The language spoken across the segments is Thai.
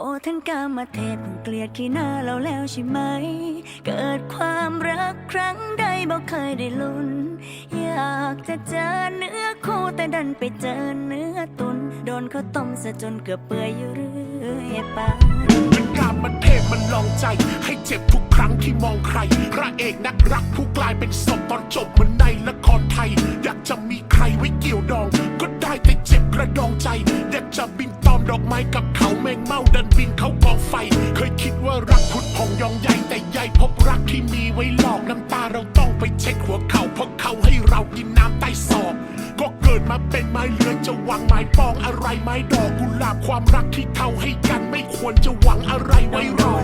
โอ้ท่านกามาเทพเกลียดขี้หน้าเราแล้วใช่ไหม เกิดความรักครั้งใดบอกเคยได้ลุ้น อยากจะเจอเนื้อคู่แต่ดันไปเจอเนื้อตุน โดนเขาต้มซะจนเกือบเปื่อยอยู่เรื่อยไปเป็นกามันเทพมันลองใจ ให้เจ็บทุกครั้งที่มองใคร พระเอกนักรักผู้กลายเป็นศพตอนจบเหมือนในละครไทย อยากจะมีใครไว้เกี่ยวดอง ยองใหญ่แต่ใหญ่พบรักที่มีไว้หลอกน้ำตาเราต้องไปเช็คหัวเขาเพราะเขาให้เรากินน้ำใต้ศอกก็เกิดมาเป็นไม้เลื้อจะหวังไม้ปองอะไรไม้ดอกกุหลาบความรักที่เท่าให้กันไม่ควรจะหวังอะไรไว้รอ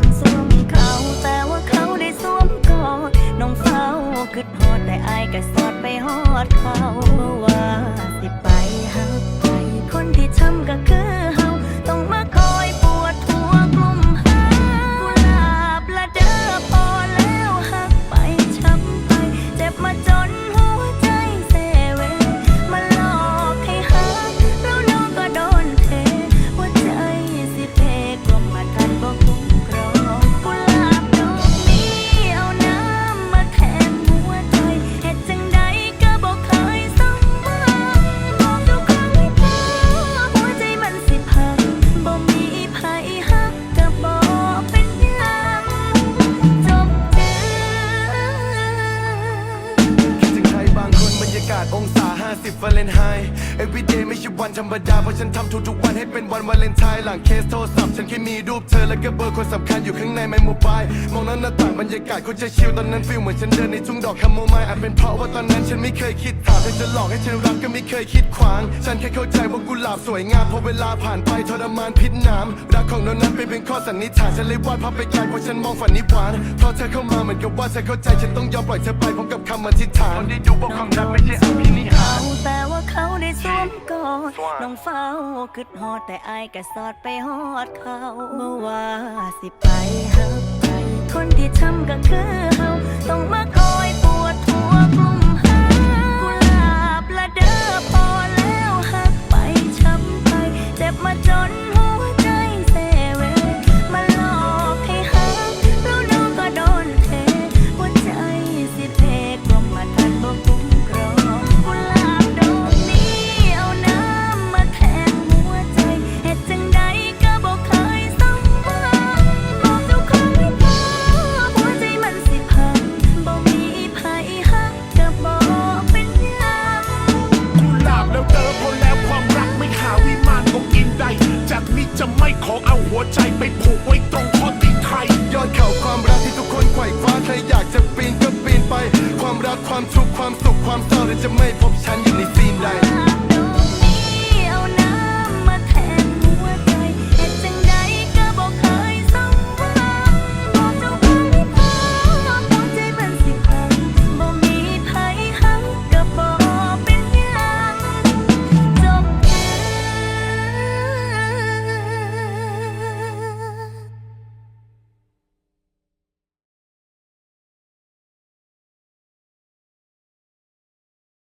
50วาเลนไฮ everyday ไม่ใช่วันธรรมดา เพราะฉันทำทุกๆวันให้เป็นวันวาเลนไทน์หลังเคสโทรศัพท์ฉันแค่มีรูปเธอแล้วก็เบอร์คนสำคัญอยู่ข้างในไมโมบายมองนั้นหน้าต่างบรรยากาศคนจะชิลตอนนั้นฟีลเหมือนฉันเดินในทุ่งดอกคาโมไมล์อาจเป็นเพราะว่าตอนนั้นฉันไม่เคยคิดถามเธอจะหลอกให้ฉันรักก็ไม่เคยคิดขวาง ฉันแค่เข้าใจว่ากุหลาบสวยงามพอเวลาผ่านไปทรมานพิษน้ำรักของเรานั้นเป็นเพียงข้อสันนิษฐานฉันเลยวาดภาพไปไกลเพราะฉันมองฝันนิพพานพอเธอเข้ามาเหมือนกับว่าเธอเข้าใจฉันต้องยอมปล่อยเธอไปพร้อมกับคำอธิษฐานคนที่ดูว่าความรักไม่ใช่อภินิหาร น้องเฝ้าคิดฮอดแต่อายก็สอดไปฮอดเขาเมื่อว่าสิไปหักไปคนที่ทำก็คือเฮาต้องมา จะไม่ขอเอาหัวใจไปผูกไว้ตรงข้อตีนใครยอดเขาความรักที่ทุกคนไขว่คว้าใครอยากจะปีนก็ปีนไป ความรักความทุกข์ความสุขความเศร้าเลยจะไม่พบฉัน